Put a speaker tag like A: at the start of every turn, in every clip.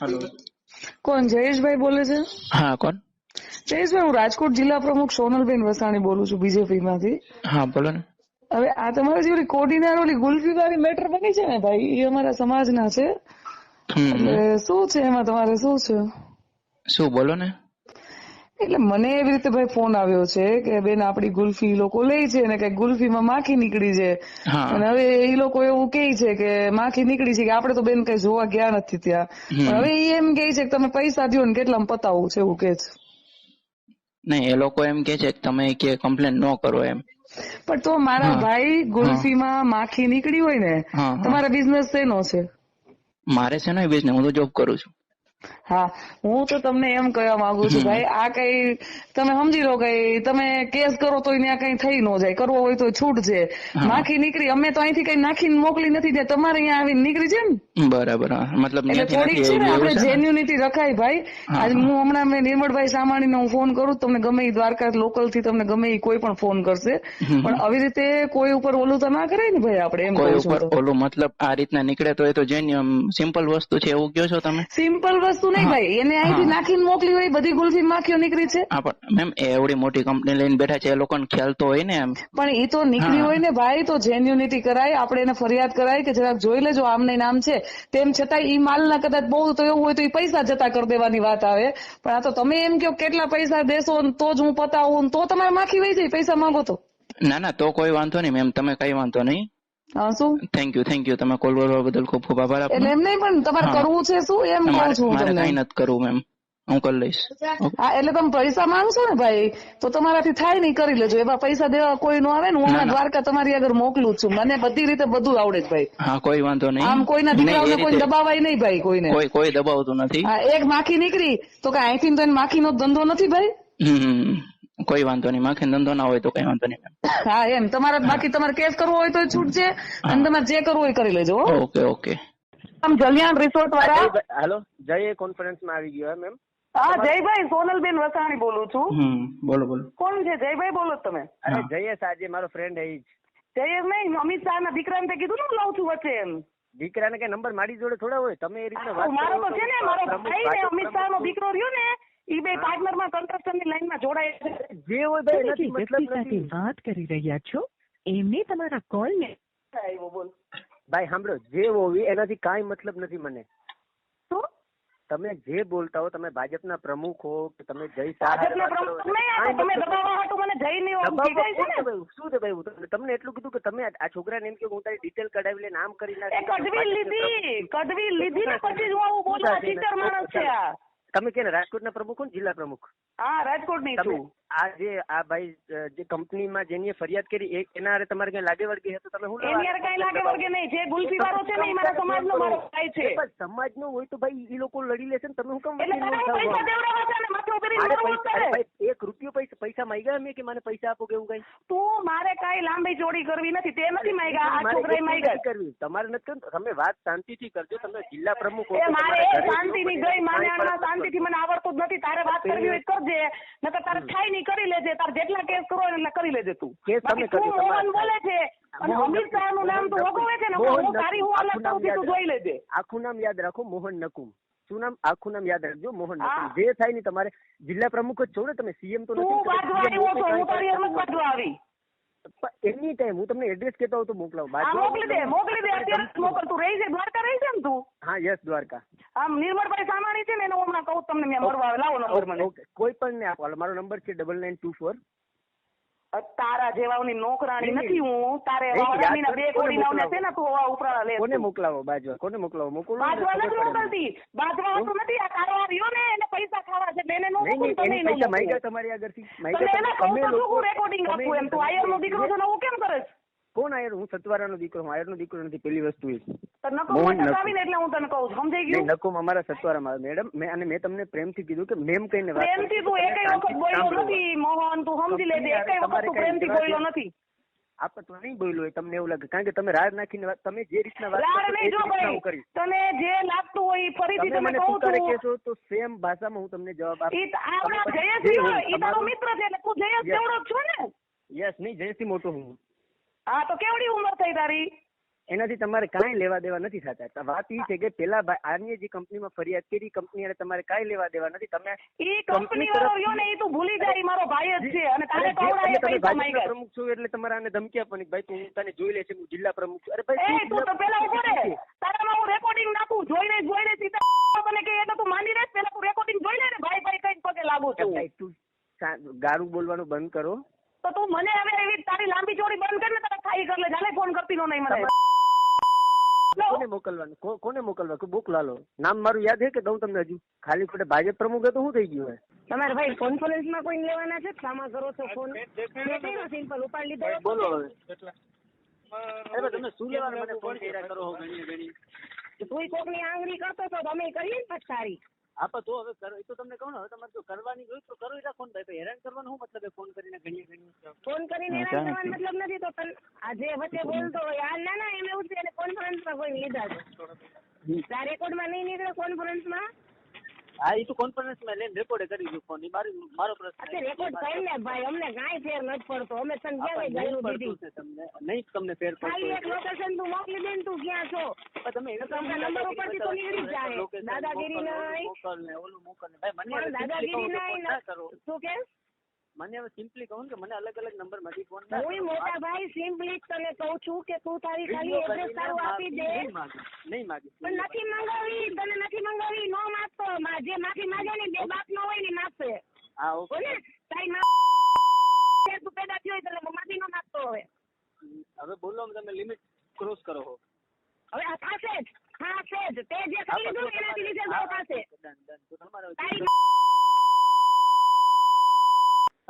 A: Hello
B: કોણ જયેશભાઈ બોલે છે?
A: હા કોણ?
B: જયેશભાઈ હું રાજકોટ જિલ્લા પ્રમુખ સોનલબેન વસાણી બોલું છું બીજેપી માંથી
A: હા બોલો ને.
B: હવે આ તમારી જે ઓલી કોડીનાર ઓલી ગુલ્ફી વાળી મેટર બની છે ને ભાઈ? એ અમારા સમાજના છે. એટલે શું છે એમાં તમારે? શું છે?
A: શું બોલો ને.
B: એટલે મને એવી રીતે ભાઈ ફોન આવ્યો છે કે બેન આપડી ગુલ્ફી લોકો લે છે ને કઈ ગુલ્ફીમાં માખી નીકળી છે. અને હવે એ લોકો એવું કે છે કે માખી નીકળી છે કે આપડે તો બેન કઈ જોવા ગયા નથી ત્યાં. પણ હવે એ એમ કે છે કે તમે પૈસા દો ને કેટલા પતાવું છે એવું કે છે.
A: નહીં એ લોકો એમ કે છે કે તમે કે કમ્પ્લેન ન કરો એમ.
B: પણ તો મારા. ભાઈ ગુલ્ફીમાં માખી નીકળી હોય ને. તમારા બિઝનેસ શેનો છે?
A: મારે છે ને બિઝનેસ હું તો જોબ કરું છું.
B: હા હું તો તમને એમ કહેવા માંગુ છું ભાઈ આ કઈ તમે સમજી લો કઈ તમે કેસ કરો તો ત્યાં કઈ થઈ ન જાય કરવો હોય તો છૂટ છે. માખી નીકળી અમે તો અહીંથી કઈ નાખીને મોકલી નથી દે તમારે અહીંયા આવીને નીકળી છે ને.
A: બરાબર મતલબ
B: થોડીક છે ને આપણે? જેન્યુનિટી રખાય ભાઈ. આજે
A: હું.
B: હમણાં મેં નિર્મળભાઈ સામાણીને હું ફોન કરું તમને ગમે એ દ્વારકા લોકલથી તમને ગમે એ કોઈ પણ ફોન કરશે. પણ આવી રીતે કોઈ ઉપર ઓલું તો ના કરાય ને ભાઈ આપણે એમ
A: કોઈ ઉપર ઓલું મતલબ આ રીતના નીકળે તો એ તો જેન્યુ સિમ્પલ વસ્તુ છે એવું કયો છો તમે?
B: સિમ્પલ વસ્તુ નહીં ભાઈ. એને અહીંથી. નાખીને મોકલી હોય બધી ગુલ્ફી માખીઓ નીકળી છે.
A: હા પણ મેમ એવડી મોટી કંપની લઈને બેઠા છે એ લોકોને ખ્યાલ તો હોય ને એમ.
B: પણ એ તો નીકળી હોય ને ભાઈ તો જેન્યુનિટી કરાય. આપણે એને ફરિયાદ કરાય કે જરાક જોઈ લેજો આમને નામ છે. તેમ છતાં ઈ માલના કદાચ બહુ તો એવું હોય તો એ પૈસા જતા કરી દેવાની વાત આવે. પણ આ તો તમે એમ કહો કેટલા પૈસા દેશો તો જ હું પતાવું તો તમારે માખી વહી જાય પૈસા માંગો તો.
A: ના ના તો કોઈ વાંધો નહીં મેમ તમે કઈ વાંધો નહીં.
B: શું?
A: થેન્ક યુ થેન્ક યુ તમે કોલ કરવા બદલ ખૂબ ખૂબ આભાર
B: એટલે એમ નહીં પણ તમારે કરવું છે શું? એમ કહું છું હું
A: મારે કઈ
B: તમને
A: નથી કરવું મેમ. હું કરી લઈશ.
B: હા એટલે તમે પૈસા માંગશો ને ભાઈ તો તમારાથી થાય નહીં કરી લેજો. એવા પૈસા દેવા કોઈ નો આવે ને હું. દ્વારકા તમારી આગળ મોકલું છું. મને બધી રીતે બધું આવડે છે ભાઈ.
A: હા કોઈ વાંધો નહીં.
B: આમ કોઈના દીકરાઓને કોઈ દબાવાય નહીં ભાઈ કોઈને.
A: કોઈ કોઈ દબાવતું નથી.
B: હા એક માખી નીકળી તો કે અહીંથી તો એને માખીનો ધંધો નથી ભાઈ.
A: હમ. કોઈ વાંધો નહીં. માખે ધંધો ના હોય તો કઈ વાંધો નહીં
B: હા એમ. તમારે બાકી તમારે કેસ કરવો હોય તો છૂટ છે અને તમારે જે કરવું હોય કરી લેજો
A: ઓકે ઓકે.
B: આમ જલિયાણ રિસોર્ટ વાળા.
C: હેલો. જય કોન્ફરન્સમાં આવી ગયો એમ એમ
B: હા જયભાઈ સોનલબેન વસાણી બોલું છું.
A: બોલો બોલો.
B: કોણ છે? જયભાઈ બોલો તમે.
C: અરે. જયેશ આજે મારો ફ્રેન્ડ એ જ.
B: જયેશ નહીં અમિત શાહ ના દીકરાને તે કીધું ને હું લઉં છું વચ્ચે એમ.
C: દીકરાને કઈ નંબર મારી જોડે થોડા હોય? તમે એ રીતે વાત
B: મારો તો છે ને મારો ભાઈ ને અમિત શાહ નો દીકરો રહ્યો ને ઈ બે પાર્ટનરમાં કન્સ્ટ્રક્શનની લાઈનમાં જોડાય છે.
C: જે હોય ભાઈ એનાથી મતલબ નથી.
D: વાત કરી રહ્યા છો એમને તમારા કોલને
B: આવ્યો બોલ.
C: ભાઈ સાંભળો જે હોવી એનાથી કાંઈ મતલબ નથી મને. તમે જે બોલતા હો તમે ભાજપના પ્રમુખ હો કે તમે જય
B: ભાજપના પ્રમુખ નહીં આ તો
C: કાંઈ
B: તમે દબાવવા હાટુ મને જઈ નહીં
C: દબાવવા
B: કીધાય છે ને.
C: કોણ દબાવ્યું? શું તમને એટલું કીધું કે તમે આ છોકરાને એમ કે હું તારી ડિટેલ કઢાવી લઈને આમ કરી નાખી.
B: કડવી લીધી કડવી લીધી ને પછી જ હું આવું બોલું ટીચર માણસ છે આ.
C: તમે કે રાજકોટના પ્રમુખ હો જિલ્લા પ્રમુખ?
B: હા રાજકોટની
C: તમે
B: છું.
C: આ જે આ ભાઈ જે કંપનીમાં જેની ફરિયાદ કરી એના હારે તમારે કઈ લાગે વળગે તો તમે હું
B: એની હારે કઈ લાગે વળગે નહીં. જે ગુલ્ફી વાળો છે ને એ મારા સમાજનો મારો ભાઈ છે.
C: પણ સમાજનો હોય તો ભાઈ એ લોકો લડી લેશે ને તમે હું કેમ
B: એટલે
C: તમે
B: પૈસા દેવડાવો છો ને માથે
C: ઉતરી એક રૂપિયો પૈસા પૈસા માંગ્યા મેં કે મને પૈસા આપો કે એવું કઈ?
B: તું મારે કઈ લાંબી ચોડી કરવી નથી તે નથી માંગ્યા આ છોકરાએ માંગ્યા.
C: કરવી. તમારે નથી તમે વાત શાંતિથી કરજો તમે જિલ્લા પ્રમુખ હો
B: મારે શાંતિની ગઈ. માને શાંતિથી મને આવડતું જ નથી તારે વાત કરવી હોય કરજે નકર તારે થાય નહીં કરી લેજે તાર જેટલા કેસ કરો એટલા કરી લેજે તું.
C: કેસ તમે કરજો,
B: મોહન બોલે છે અને અમિત શાહનું નામ તું વગોવે છે ને હું તારી હું અલગ છું તું જોઈ લેજે.
C: આખું નામ યાદ રાખો મોહન નકુમ. શું નામ? આખું નામ યાદ રાખજો મોહન નકુમ. જે થાય ને તમારે જિલ્લા પ્રમુખ જ છો ને તમે સીએમ તો નથી તમે
B: બાજવા
C: CM
B: હું તારી એમ જ આવી
C: એની ટાઈમ હું તમને એડ્રેસ કહેતો હોઉં તો મોકલાવું. બાજુ
B: મોકલી દે મોકલી દે. અત્યારે મોકલ તું રહી છે દ્વારકા રહી છે ને તું?
C: હા યસ દ્વારકા.
B: આમ નિર્મળભાઈ સામાણી છે ને એનો હમણાં કહું તમને મેં મળવા લાવો નંબર મને.
C: ઓકે કોઈ પણ ને આપો. મારો નંબર છે ડબલ નાઇન ટુ ફોર
B: તારા જેવાની નોકરાણી નથી હું. તારે વાવડાની બે કોડી નાવને છે ને તું હવા ઉપરાળા લે
C: કોને મોકલાવો બાજવા? કોને મોકલાવો? મોકલો
B: બાજવા નથી. મોકલતી. બાજવા હતું નથી આ કારવાર રહ્યો ને એને પૈસા ખાવા છે. મેને નો મોકલું
C: નહીં
B: તમે નો
C: પૈસા માંગ્યા તમારી આગળથી. માંગ્યા તમે- લોકો-
B: રેકોર્ડિંગ આપું એમ? તું આયર નો દીકરો છે ને હું કેમ કરે?
C: કોણ આયર હું સતવારાનો દીકરો હું આયરનો દીકરો નથી પેલી વસ્તુ એ. નકુમ. મેડમ મેં અને મેં તમને પ્રેમથી કીધું કે મેમ કહીને વાત
B: પ્રેમથી તું એકય વખત બોલ્યો નથી મોહન તું સમજી લેજે એકય વખત તું પ્રેમથી બોલ્યો નથી.
C: આપણે તો નહીં બોલ્યો હોય તમને એવું લાગે. કારણ કે તમે રાડ નાખીને તમે જે રીતના વાત
B: તને લાગતું હોય ફરીથી
C: તમે મને સ્વીકારે
B: છું.
C: કહેશો તો સેમ ભાષામાં હું તમને જવાબ
B: ત- આપણા જયેશ ઈ તારો મિત્ર છે એટલે તું જયેશ જેવડો છો ને?
C: યસ નહીં જયથી મોટો હું.
B: હા તો કેવડી ઉંમર થઈ તારી?
C: એનાથી તમારે કાંઈ લેવા દેવા નથી થતા. વાત એ છે કે પેલા આની જે કંપનીમાં ફરિયાદ કરી કંપની અને તમારે કાંઈ લેવા દેવા નથી. તમે
B: એ
C: કંપની
B: વાળો ને એ તો ભૂલી જાય મારો ભાઈ જ છે અને તારે
C: તમે
B: પૈસા માંગ્યા?
C: પ્રમુખ છો એટલે તમારે આને ધમકી આપવાની ભાઈ તું તને જોઈ લેશે હું જિલ્લા પ્રમુખ છું. અરે ભાઈ તું
B: તું પેલા ઊભો રે તારામાં હું રેકોર્ડિંગ નાખું જોઈને જોઈને સીધા મને કે એટલે તું માની રહે પેલા તું રેકોર્ડિંગ જોઈ લે ને ભાઈ ભાઈ કઈ પગે લાગુ છું.
C: તું ગારું બોલવાનું બંધ કરો.
B: તો તું મને હવે એવી તારી લાંબી ચોડી બંધ કર ને તારા ખાઈ કર લે જાને ફોન કરતી નો નહીં મને.
C: કોને મોકલવાનું? કોને મોકલવા? બુક લાલો. નામ મારું યાદ છે કે દઉં તમને હજુ? ખાલી ખોટે ભાજપ પ્રમુખ તો શું થઈ ગયું હોય?
E: તમારે ભાઈ કોન્ફરન્સમાં કોઈ લેવાના છે? સામા કરો છો ફોન સિમ્પલ ઉપાડ લીધો
C: બોલો હવે. તમે શું લેવાનું? મને ફોન કર્યા કરો ઘણી ઘણી
E: તું કોકની આંગળી કરતો તો અમે કરીએ ને પછી તારી.
C: હા પણ તો હવે કરો એ તો તમને કહું ને હવે તમારે જો કરવાની હોય તો કરો એટલે ને ભાઈ હેરાન કરવાનું શું મતલબ ફોન કરીને ઘણી ઘણી
E: ફોન કરીને હેરાન કરવાનો મતલબ નથી તો પણ આ જે વચ્ચે બોલતો હોય આ ના ના એમ એવું છે કોન્ફરન્સમાં કોઈ લીધા છે. આ રેકોર્ડમાં નહીં નીકળે કોન્ફરન્સમાં
C: હા એ તો કોન્ફરન્સમાં લઈને રેકોર્ડ કરી દીધું ફોન મારી મારો પ્રશ્ન
E: રેકોર્ડ કરી ને ભાઈ અમને કાંઈ ફેર નથી પડતો. અમે તને ક્યાં ગાયું દીધી?
C: તમને. નહીં તમને ફેર
E: ખાલી એક લોકેશન તું મોકલી દે તું ક્યાં છો?
C: તમે
E: તમને નંબર ઉપરથી તો નીકળી જાય. દાદાગીરી નહીં.
C: મોકલ ને ઓલું મોકલ ને ભાઈ મને
E: દાદાગીરી નહીં
C: કરો.
E: શું કે?
C: મને હવે સિમ્પલી કહું કે મને અલગ અલગ નંબરમાંથી ફોન
E: હું મોટા ભાઈ સિમ્પલી તને કહું છું કે તું તારી ખાલી એડ્રેસ તારું આપી દે.
C: નહીં માગી નહીં માગી.
E: પણ નથી મંગાવી તને નથી મંગાવી નો માગતો. જે માફી માંગે ને બે બાપ નો હોય ને માફે
C: હા ઓકે.
E: તારી મા તું પેદા થયો એટલે માફી નો માગતો હવે.
C: હવે બોલો તમે લિમિટ ક્રોસ કરો હો.
E: હવે આ થશે જ. થશે જ. તે જે
C: કહી
E: કરી દીધું એનાથી નીચે
C: તમારે-
E: બહુ થશે તારી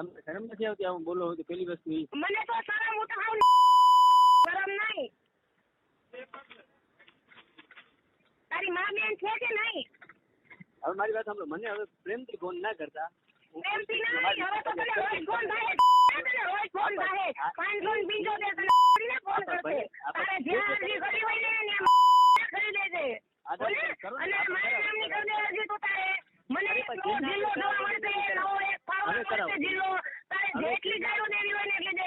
C: તમને શરમ નથી આવતી આવું બોલો તો પેલી વસ્તુ ઈ
E: મને તો શરમ હું તો હાવ શરમ નહીં તારી મા બેન છે કે નહીં
C: હવે મારી વાત સાંભળો મને હવે પ્રેમથી ફોન ના કરતા હું
E: પ્રેમથી નહીં
C: મારી
E: હવે તો તને
C: સાથે
E: રોજ ફોન થાય તને રોજ ફોન થાય પાંચસો ને પંચોતેર તને કરીને ફોન કરશે તારે જ્યાં અરજી કરી હોય ને ત્યાં કરી દેજે બોલે અને મારા નામની કરી દે અરજી તું તારે મને એક નવો જિલ્લો જોવા મળશે નવો એક પાવર
C: હવે કરાવો.
E: મળશે જિલ્લો તારે જેટલી ગાયો દેવી હોય ને એટલી દે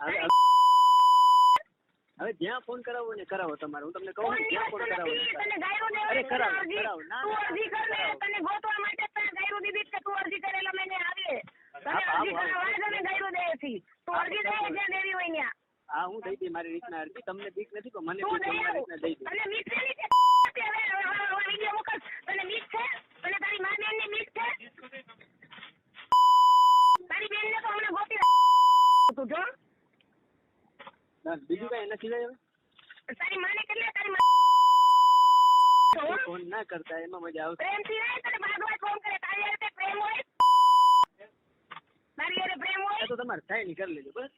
C: હવે હવે જ્યાં ફોન કરાવો તમારે. હું તમને કહું ક્યાં
E: વસ્તુ
C: કરાવો અરે કરાવો, કરાવો. ના,
E: તું અરજી કર ને તને ગોતવા માટે તને ગાયરો દીધી કે તું અરજી કરેલો એટલે આવે. તને અરજી કરવા તને ગાયરો દે છે તું અરજી દે જ્યાં દેવી હોય ત્યાં.
C: હા હું દઈ દઈ મારી રીતના અરજી. તમને બીક નથી પણ મને બીક છે,
E: દઈ
C: મારી
E: આવ
C: રીતના દઈ દઈ
E: તને બીક હવે મોકલ. તને બીક છે? તને તારી મા બેનની બીક છે? તારી બેન ને તો હમણાં ગોતી તું જો.
C: ના, બીજું કઈ એના સિવાય હવે
E: તારી માને કેટલે તારી મા જો,
C: ફોન ના કરતા એમાં મજા આવશે.
E: પ્રેમથી નહીં તને ભાગવત ફોન કરે તારી હારે પ્રેમ હોય? મારી હારે પ્રેમ હોય
C: તો તમારે થાય નહીં કરી લેજો બસ.